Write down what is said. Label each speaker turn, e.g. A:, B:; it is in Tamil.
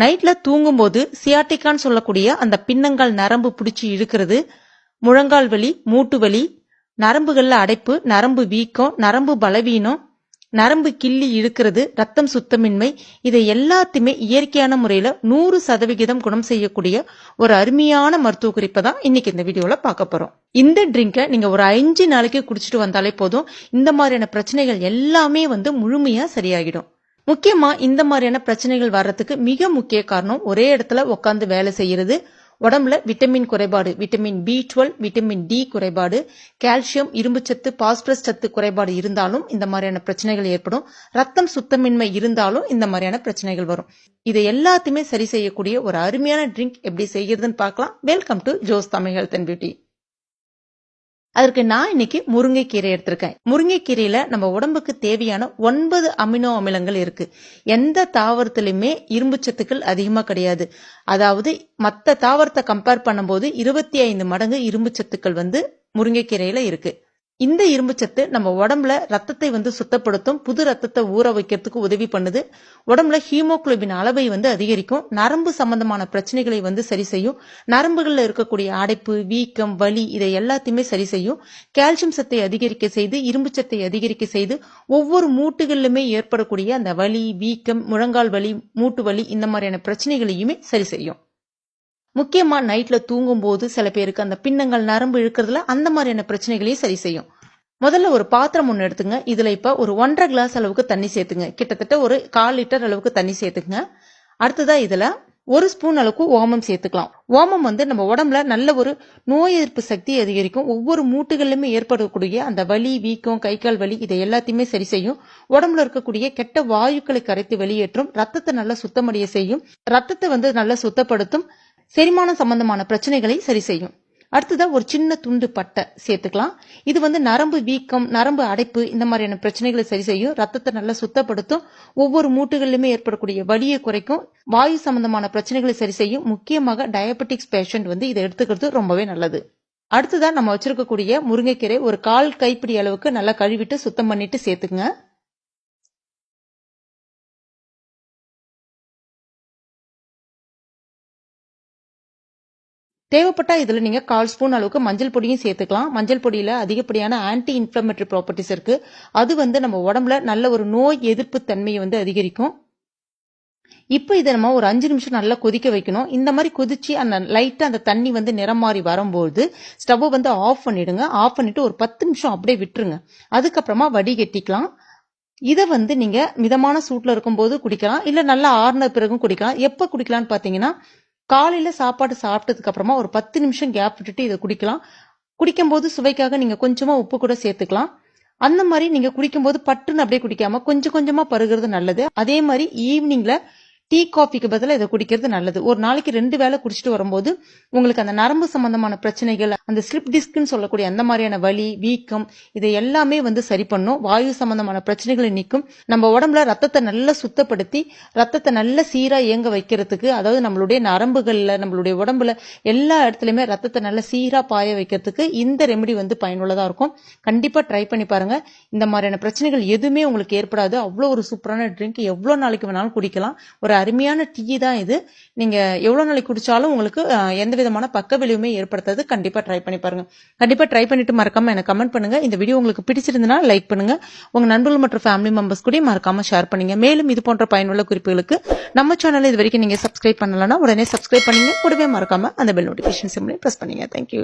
A: நைட்ல தூங்கும்போது சியாட்டிக்கான்னு சொல்லக்கூடிய அந்த பின்னங்கால் நரம்பு பிடிச்சி இழுக்கிறது முழங்கால் வலி மூட்டு வலி நரம்புகள்ல அடைப்பு நரம்பு வீக்கம் நரம்பு பலவீனம் நரம்பு கிள்ளி இழுக்கிறது ரத்தம் சுத்தமின்மை இதை எல்லாத்தையுமே இயற்கையான முறையில நூறு சதவிகிதம் குணம் செய்யக்கூடிய ஒரு அருமையான மருத்துவ குறிப்பை தான் இன்னைக்கு இந்த வீடியோல பார்க்க போறோம். இந்த ட்ரிங்கை நீங்க ஒரு அஞ்சு நாளைக்கு குடிச்சிட்டு வந்தாலே போதும். இந்த மாதிரியான பிரச்சனைகள் எல்லாமே வந்து முழுமையா சரியாகிடும். முக்கியமா இந்த மாதிரியான பிரச்சனைகள் வர்றதுக்கு மிக முக்கிய காரணம் ஒரே இடத்துல உட்காந்து வேலை செய்யறது. உடம்புல விட்டமின் குறைபாடு vitamin B twelve vitamin D குறைபாடு கால்சியம் இரும்புச்சத்து பாஸ்பரஸ் சத்து குறைபாடு இருந்தாலும் இந்த மாதிரியான பிரச்சனைகள் ஏற்படும். ரத்தம் சுத்தமின்மை இருந்தாலும் இந்த மாதிரியான பிரச்சனைகள் வரும். இதை எல்லாத்தையுமே சரி செய்யக்கூடிய ஒரு அருமையான ட்ரிங்க் எப்படி செய்யறதுன்னு பார்க்கலாம். Welcome to Jos Tamil health and beauty அதற்கு நான் இன்னைக்கு முருங்கைக்கீரை எடுத்திருக்கேன். முருங்கைக்கீரையில நம்ம உடம்புக்கு தேவையான ஒன்பது அமினோ அமிலங்கள் இருக்கு. எந்த தாவரத்திலுமே இரும்பு சத்துக்கள் அதிகமா கிடையாது. அதாவது மற்ற தாவரத்தை கம்பேர் பண்ணும்போது இருபத்தி ஐந்து மடங்கு இரும்பு சத்துக்கள் வந்து முருங்கைக்கீரையில இருக்கு. இந்த இரும்பு சத்து நம்ம உடம்புல ரத்தத்தை வந்து சுத்தப்படுத்தும் புது ரத்தத்தை ஊற வைக்கிறதுக்கு உதவி பண்ணுது. உடம்புல ஹீமோகுளோபின் அளவை வந்து அதிகரிக்கும். நரம்பு சம்பந்தமான பிரச்சனைகளை வந்து சரி செய்யும். நரம்புகளில் இருக்கக்கூடிய அடைப்பு வீக்கம் வலி இதை எல்லாத்தையுமே சரி செய்யும். கால்சியம் சத்தை அதிகரிக்க செய்து இரும்பு சத்தை அதிகரிக்க செய்து ஒவ்வொரு மூட்டுகளிலுமே ஏற்படக்கூடிய அந்த வலி வீக்கம் முழங்கால் வலி மூட்டு வலி இந்த மாதிரியான பிரச்சனைகளையுமே சரி செய்யும். முக்கியமாக நைட்டில் தூங்கும் போது சில பேருக்கு அந்த பின்னங்கள் நரம்பு இழுக்கிறதுல அந்த மாதிரியான பிரச்சனைகளையும் சரி செய்யும். முதல்ல ஒரு பாத்திரம் ஒன்று எடுத்துங்க. இதில் இப்போ ஒரு ஒன்றரை கிளாஸ் அளவுக்கு தண்ணி சேர்த்துங்க. கிட்டத்தட்ட ஒரு கால் லிட்டர் அளவுக்கு தண்ணி சேர்த்துங்க. அடுத்ததாக இதில் ஒரு ஸ்பூன் அளவுக்கு ஓமம் சேர்த்துக்கலாம். ஓமம் வந்து நம்ம உடம்புல நல்ல ஒரு நோய் எதிர்ப்பு சக்தி அதிகரிக்கும். ஒவ்வொரு மூட்டுகளிலுமே ஏற்படக்கூடிய அந்த வலி வீக்கம் கை கால் வலி இதை எல்லாத்தையுமே சரி செய்யும். உடம்புல இருக்கக்கூடிய கெட்ட வாயுக்களை கரைத்து வெளியேற்றும். ரத்தத்தை நல்லா சுத்தமடைய செய்யும். ரத்தத்தை வந்து நல்லா சுத்தப்படுத்தும். செரிமானம் சம்பந்தமான பிரச்சனைகளை சரி செய்யும். அடுத்ததா ஒரு சின்ன துண்டு பட்டை சேர்த்துக்கலாம். இது வந்து நரம்பு வீக்கம் நரம்பு அடைப்பு இந்த மாதிரியான பிரச்சனைகளை சரி செய்யும். ரத்தத்தை நல்லா சுத்தப்படுத்தும். ஒவ்வொரு மூட்டுகளிலுமே ஏற்படக்கூடிய வலியை குறைக்கும். வாயு சம்பந்தமான பிரச்சனைகளை சரி செய்யும். முக்கியமாக டயபெட்டிக்ஸ் பேஷண்ட் வந்து இதை எடுத்துக்கிறது ரொம்பவே நல்லது. அடுத்ததான் நம்ம வச்சிருக்கக்கூடிய முருங்கைக்கீரை ஒரு கால் கைப்பிடி அளவுக்கு நல்லா கழுவிட்டு சுத்தம் பண்ணிட்டு சேர்த்துக்குங்க. தேவைப்பட்டா இதுல நீங்க கால் ஸ்பூன் அளவுக்கு மஞ்சள் பொடியும் சேர்த்துக்கலாம். மஞ்சள் பொடியில அதிகப்படியான ஆன்டி இன்ஃபிளமேட்டரி ப்ராப்பர்ட்டிஸ் இருக்கு. அது வந்து நம்ம உடம்புல நல்ல ஒரு நோய் எதிர்ப்பு தன்மையை வந்து அதிகரிக்கும். இப்போ இதை நம்ம ஒரு அஞ்சு நிமிஷம் நல்லா கொதிக்க வைக்கணும். இந்த மாதிரி கொதிச்சு அந்த லைட்டாக அந்த தண்ணி வந்து நிறம் மாறி வரும்போது ஸ்டவ்வை வந்து ஆஃப் பண்ணிடுங்க. ஆஃப் பண்ணிட்டு ஒரு பத்து நிமிஷம் அப்படியே விட்டுருங்க. அதுக்கப்புறமா வடிகட்டிக்கலாம். இதை வந்து நீங்க மிதமான சூட்ல இருக்கும்போது குடிக்கலாம். இல்ல நல்லா ஆறுன பிறகும் குடிக்கலாம். எப்ப குடிக்கலாம்னு பாத்தீங்கன்னா காலையில சாப்பாடு சாப்பிட்டதுக்கு அப்புறமா ஒரு பத்து நிமிஷம் கேப் விட்டுட்டு இதை குடிக்கலாம். குடிக்கும்போது சுவைக்காக நீங்க கொஞ்சமா உப்பு கூட சேர்த்துக்கலாம். அந்த மாதிரி நீங்க குடிக்கும்போது பட்டுன்னு அப்படியே குடிக்காம கொஞ்சம் கொஞ்சமா பருகிறது நல்லது. அதே மாதிரி ஈவினிங்ல டீ காஃபிக்கு பதிலாக இதை குடிக்கிறது நல்லது. ஒரு நாளைக்கு ரெண்டு வேளை குடிச்சிட்டு வரும்போது உங்களுக்கு அந்த நரம்பு சம்பந்தமான பிரச்சனைகள் அந்த ஸ்லிப் டிஸ்க்னு சொல்லக்கூடிய அந்த மாதிரியான வலி வீக்கம் இதை எல்லாமே வந்து சரி பண்ணும். வாயு சம்பந்தமான பிரச்சனைகளை நீக்கும். நம்ம உடம்புல ரத்தத்தை நல்லா சுத்தப்படுத்தி ரத்தத்தை நல்ல சீராக இயங்க வைக்கிறதுக்கு அதாவது நம்மளுடைய நரம்புகளில் நம்மளுடைய உடம்புல எல்லா இடத்துலையுமே ரத்தத்தை நல்ல சீராக பாய வைக்கிறதுக்கு இந்த ரெமெடி வந்து பயனுள்ளதாக இருக்கும். கண்டிப்பாக ட்ரை பண்ணி பாருங்க. இந்த மாதிரியான பிரச்சனைகள் எதுவுமே உங்களுக்கு ஏற்படாது. அவ்வளோ ஒரு சூப்பரான ட்ரிங்க். எவ்வளோ நாளைக்கு வேணாலும் குடிக்கலாம். ஒரு அருமையான டீ தான் இது. நீங்க எவ்வளவு நாளைக்கு குடிச்சாலும் உங்களுக்கு எந்த விதமான பக்க விளைவுமே ஏற்படுத்தாது. கண்டிப்பா ட்ரை பண்ணி பாருங்க. கண்டிப்பா ட்ரை பண்ணிட்டு மறக்காம எனக்கு கமெண்ட் பண்ணுங்க. இந்த வீடியோ உங்களுக்கு பிடிச்சிருந்தனா லைக் பண்ணுங்க. உங்க நண்பர்கள் மற்றும் ஃபேமிலி மெம்பர்ஸ் கூட மறக்காம ஷேர் பண்ணுங்க. மேலும் இது போன்ற பயனுள்ள குறிப்புகளுக்கு நம்ம சேனல் இது வரைக்கும் நீங்க சப்ஸ்கிரைப் பண்ணலன்னா உடனே சப்ஸ்கிரைப் பண்ணீங்க. கூடவே மறக்காம அந்த பெல் நோட்டிபிகேஷன் சிம்லையும் ப்ரெஸ் பண்ணீங்க. Thank you